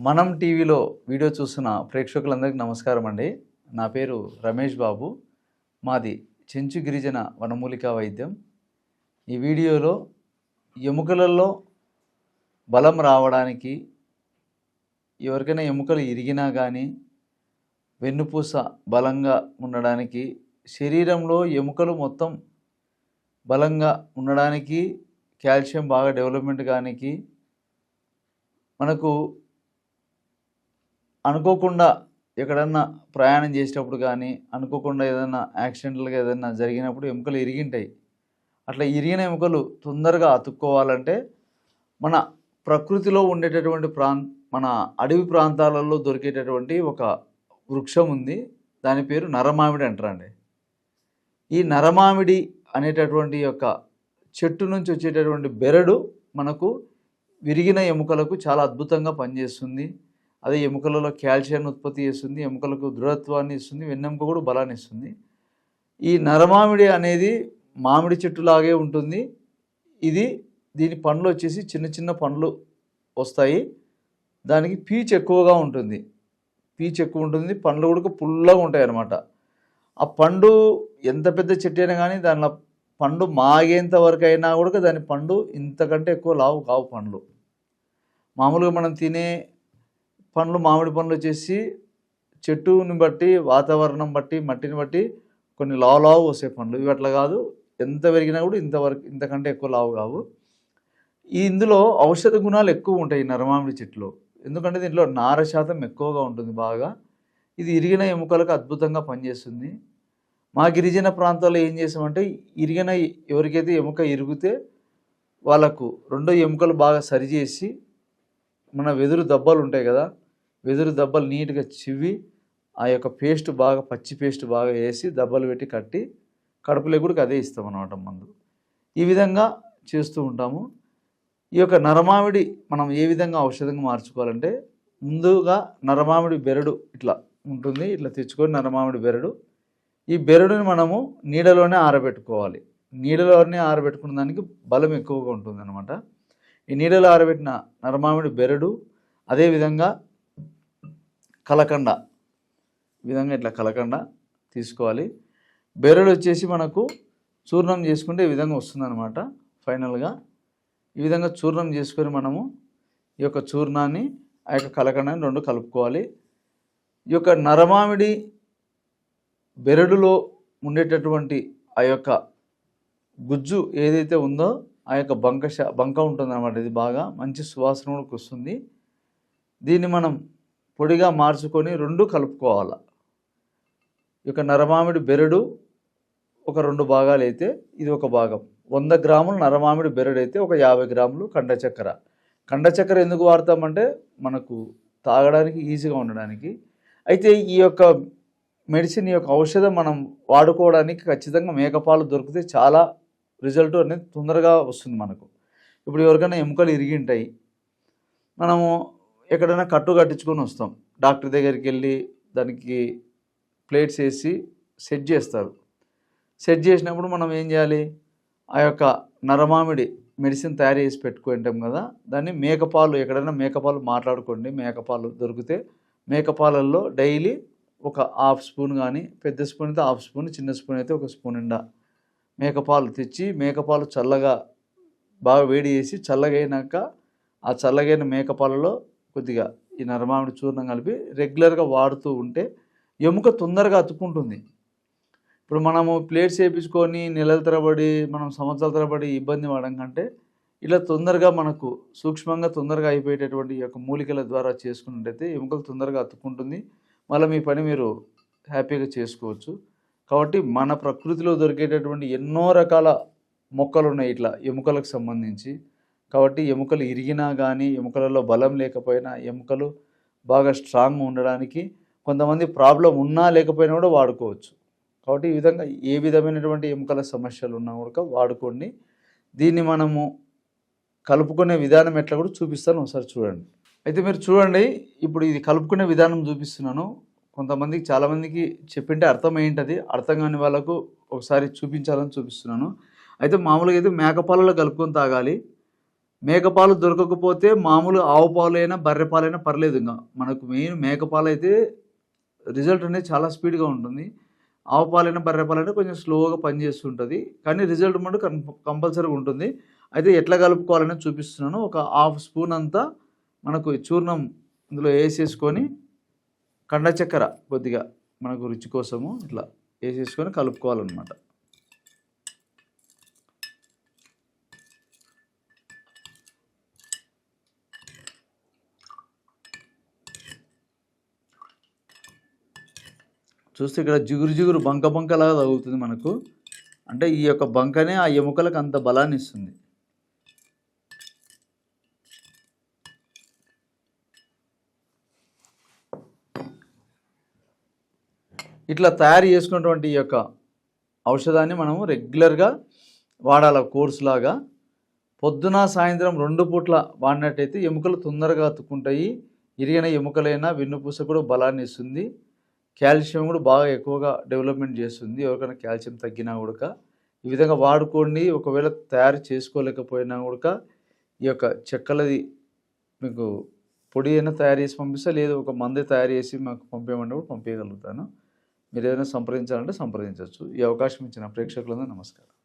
మనం టీవీలో వీడియో చూస్తున్న ప్రేక్షకులందరికీ నమస్కారం అండి. నా పేరు రమేష్ బాబు. మాది చెంచు గిరిజన వనమూలికా వైద్యం. ఈ వీడియోలో ఎముకలలో బలం రావడానికి ఎవరికైనా ఎముకలు ఇరిగినా కానీ వెన్నుపూస బలంగా ఉండడానికి శరీరంలో ఎముకలు మొత్తం బలంగా ఉండడానికి కాల్షియం బాగా డెవలప్మెంట్ కానికి మనకు అనుకోకుండా ఎక్కడన్నా ప్రయాణం చేసేటప్పుడు కానీ అనుకోకుండా ఏదైనా యాక్సిడెంట్లుగా ఏదైనా జరిగినప్పుడు ఎముకలు ఇరిగింటాయి. అట్లా ఇరిగిన ఎముకలు తొందరగా అతుక్కోవాలంటే మన ప్రకృతిలో ఉండేటటువంటి ప్రాం మన అడవి ప్రాంతాలలో దొరికేటటువంటి ఒక వృక్షం ఉంది. దాని పేరు నరమామిడి అంటారండి. ఈ నరమామిడి అనేటటువంటి యొక్క చెట్టు నుంచి వచ్చేటటువంటి బెరడు మనకు విరిగిన ఎముకలకు చాలా అద్భుతంగా పనిచేస్తుంది. అదే ఎముకలలో కాల్షియం ఉత్పత్తి చేస్తుంది ఎముకలకు దృఢత్వాన్ని ఇస్తుంది వెన్నెముక కూడా బలాన్ని ఇస్తుంది. ఈ నరమామిడి అనేది మామిడి చెట్టులాగే ఉంటుంది. ఇది దీని పండ్లు వచ్చేసి చిన్న చిన్న పండ్లు వస్తాయి. దానికి పీచు ఎక్కువగా ఉంటుంది. పీచు ఎక్కువ ఉంటుంది. పండ్లు కూడా పుల్లగా ఉంటాయి అన్నమాట. ఆ పండు ఎంత పెద్ద చెట్టు అయినా కానీ దానిలో పండు మాగేంత వరకు అయినా కూడా దాని పండు ఇంతకంటే ఎక్కువ లావు కావు పండ్లు. మామూలుగా మనం తినే పండ్లు మామిడి పండ్లు వచ్చేసి చెట్టుని బట్టి వాతావరణం బట్టి మట్టిని బట్టి కొన్ని లావు లావు వస్తాయి పండ్లు. ఇవి అట్లా కాదు. ఎంత పెరిగినా కూడా ఇంతవరకు ఇంతకంటే ఎక్కువ లావు కావు. ఈ ఇందులో ఔషధ గుణాలు ఎక్కువ ఉంటాయి ఈ నరమామిడి చెట్టులో. ఎందుకంటే దీంట్లో నార శాతం ఎక్కువగా ఉంటుంది బాగా. ఇది ఇరిగిన ఎముకలకు అద్భుతంగా పనిచేస్తుంది. మా గిరిజన ప్రాంతాల్లో ఏం చేసామంటే ఇరిగిన ఎవరికైతే ఎముక ఇరిగితే వాళ్ళకు రెండో ఎముకలు బాగా సరిచేసి మన వెదురు దెబ్బలు ఉంటాయి కదా వెదురు దెబ్బలు నీట్గా చివ్వి ఆ యొక్క పేస్ట్ బాగా పచ్చి పేస్ట్ బాగా వేసి దెబ్బలు పెట్టి కట్టి కడుపులో అదే ఇస్తాం అన్నమాట మందు. ఈ విధంగా చేస్తూ ఉంటాము. ఈ యొక్క నరమామిడి మనం ఏ విధంగా ఔషధంగా మార్చుకోవాలంటే ముందుగా నరమామిడి బెరడు ఇట్లా ఉంటుంది ఇట్లా తెచ్చుకొని నరమామిడి బెరడు. ఈ బెరడుని మనము నీడలోనే ఆరబెట్టుకోవాలి. నీడలోనే ఆరబెట్టుకున్న దానికి బలం ఎక్కువగా ఉంటుంది అనమాట ఈ నీడలో ఆరబెట్టిన నరమామిడి బెరడు అదేవిధంగా కలకండ. ఈ విధంగా ఇట్లా కలకండ తీసుకోవాలి. బెరడు వచ్చేసి మనకు చూర్ణం చేసుకుంటే ఈ విధంగా వస్తుందన్నమాట ఫైనల్గా. ఈ విధంగా చూర్ణం చేసుకొని మనము ఈ యొక్క చూర్ణాన్ని ఆ యొక్క కలకండాన్ని రెండు కలుపుకోవాలి. ఈ యొక్క నరమామిడి బెరడులో ఉండేటటువంటి ఆ యొక్క గుజ్జు ఏదైతే ఉందో ఆ యొక్క బంక బంక ఉంటుంది అనమాట ఇది బాగా మంచి సువాసన కూడా వస్తుంది. దీన్ని మనం పొడిగా మార్చుకొని రెండు కలుపుకోవాలి. ఈ యొక్క నరమామిడి బెరడు ఒక రెండు భాగాలు అయితే ఇది ఒక భాగం. వంద గ్రాములు నరమామిడి బెరడు అయితే ఒక యాభై గ్రాములు కండ చక్కెర. కండ చక్కెర ఎందుకు వాడతామంటే మనకు తాగడానికి ఈజీగా ఉండడానికి. అయితే ఈ యొక్క మెడిసిన్ ఈ యొక్క ఔషధం మనం వాడుకోవడానికి ఖచ్చితంగా మేకపాలు దొరికితే చాలా రిజల్ట్ అనేది తొందరగా వస్తుంది మనకు. ఇప్పుడు ఎవరికైనా ఎముకలు ఇరిగి ఉంటాయి మనము ఎక్కడైనా కట్టు కట్టించుకొని వస్తాం. డాక్టర్ దగ్గరికి వెళ్ళి దానికి ప్లేట్స్ వేసి సెట్ చేస్తారు. సెట్ చేసినప్పుడు మనం ఏం చేయాలి? ఆ యొక్క నరమామిడి మెడిసిన్ తయారు చేసి పెట్టుకుంటాం కదా దాన్ని మేకపాలు ఎక్కడైనా మేకపాలు మాట్లాడుకోండి. మేకపాలు దొరికితే మేకపాలల్లో డైలీ ఒక హాఫ్ స్పూన్ కానీ పెద్ద స్పూన్ అయితే హాఫ్ స్పూన్ చిన్న స్పూన్ అయితే ఒక స్పూన్ నిండా మేకపాలు తెచ్చి మేకపాలు చల్లగా బాగా వేడి చేసి చల్లగైనాక ఆ చల్లగైన మేకపాలలో కొద్దిగా ఈ నరమామిడి చూర్ణం కలిపి రెగ్యులర్గా వాడుతూ ఉంటే ఎముక తొందరగా అతుక్కుంటుంది. ఇప్పుడు మనము ప్లేట్స్ వేయించుకొని నెలల తరబడి మనం సంవత్సరాల తరబడి ఇబ్బంది పడడం కంటే ఇలా తొందరగా మనకు సూక్ష్మంగా తొందరగా అయిపోయేటటువంటి ఈ యొక్క మూలికల ద్వారా చేసుకున్నట్టయితే ఎముకలు తొందరగా అతుక్కుంటుంది. మళ్ళీ మీ పని మీరు హ్యాపీగా చేసుకోవచ్చు. కాబట్టి మన ప్రకృతిలో దొరికేటటువంటి ఎన్నో రకాల మొక్కలు ఉన్నాయి ఇట్లా ఎముకలకు సంబంధించి. కాబట్టి ఎముకలు ఇరిగినా కానీ ఎముకలలో బలం లేకపోయినా ఎముకలు బాగా స్ట్రాంగ్ ఉండడానికి కొంతమంది ప్రాబ్లం ఉన్నా లేకపోయినా కూడా వాడుకోవచ్చు. కాబట్టి ఈ విధంగా ఏ విధమైనటువంటి ఎముకల సమస్యలు ఉన్నా కూడా వాడుకోండి. దీన్ని మనము కలుపుకునే విధానం ఎట్లా కూడా చూపిస్తాను ఒకసారి చూడండి. అయితే మీరు చూడండి ఇప్పుడు ఇది కలుపుకునే విధానం చూపిస్తున్నాను. కొంతమందికి చాలామందికి చెప్పింటే అర్థం ఏంటది? అర్థం కాని వాళ్ళకు ఒకసారి చూపించాలని చూపిస్తున్నాను. అయితే మామూలుగా అయితే మేకపాలలో కలుపుకొని తాగాలి. మేకపాలు దొరకకపోతే మామూలు ఆవు పాలైనా బర్రె పాలైనా పర్లేదు ఇంకా. మనకు మెయిన్ మేకపాలు అయితే రిజల్ట్ అనేది చాలా స్పీడ్గా ఉంటుంది. ఆవు పాలైనా బర్రె పాలైనా కొంచెం స్లోగా పనిచేస్తుంటుంది. కానీ రిజల్ట్ మటు కంపల్సరీగా ఉంటుంది. అయితే ఎట్లా కలుపుకోవాలని చూపిస్తున్నాను. ఒక హాఫ్ స్పూన్ అంతా మనకు చూర్ణం ఇందులో వేసేసుకొని కండ చక్కెర కొద్దిగా మనకు రుచి కోసము ఇట్లా వేసేసుకొని కలుపుకోవాలన్నమాట. చూస్తే ఇక్కడ జిగురు జిగురు బంక బంకలాగా తగులుతుంది మనకు. అంటే ఈ యొక్క బంకనే ఆ ఎముకలకు అంత బలాన్ని ఇస్తుంది ఇట్లా తయారు చేసుకున్నటువంటి ఈ యొక్క ఔషధాన్ని మనం రెగ్యులర్గా వాడాలి కోర్స్ లాగా. పొద్దున సాయంత్రం రెండు పూట్ల వాడినట్టయితే ఎముకలు తొందరగా అతుక్కుంటాయి. ఇరిగిన ఎముకలైనా వెన్నుపూస కూడా బలాన్ని ఇస్తుంది. కాల్షియం కూడా బాగా ఎక్కువగా డెవలప్మెంట్ చేస్తుంది. ఎవరికైనా కాల్షియం తగ్గినా కూడా ఈ విధంగా వాడుకోండి. ఒకవేళ తయారు చేసుకోలేకపోయినా కూడా ఈ యొక్క చెక్కలది మీకు పొడి అయినా తయారు చేసి పంపిస్తా. లేదు ఒక మంది తయారు చేసి మాకు పంపేయమని కూడా పంపించగలుగుతాను మీరు ఏదైనా సంప్రదించాలంటే సంప్రదించవచ్చు. ఈ అవకాశం ఇచ్చిన ప్రేక్షకులందరూ నమస్కారం.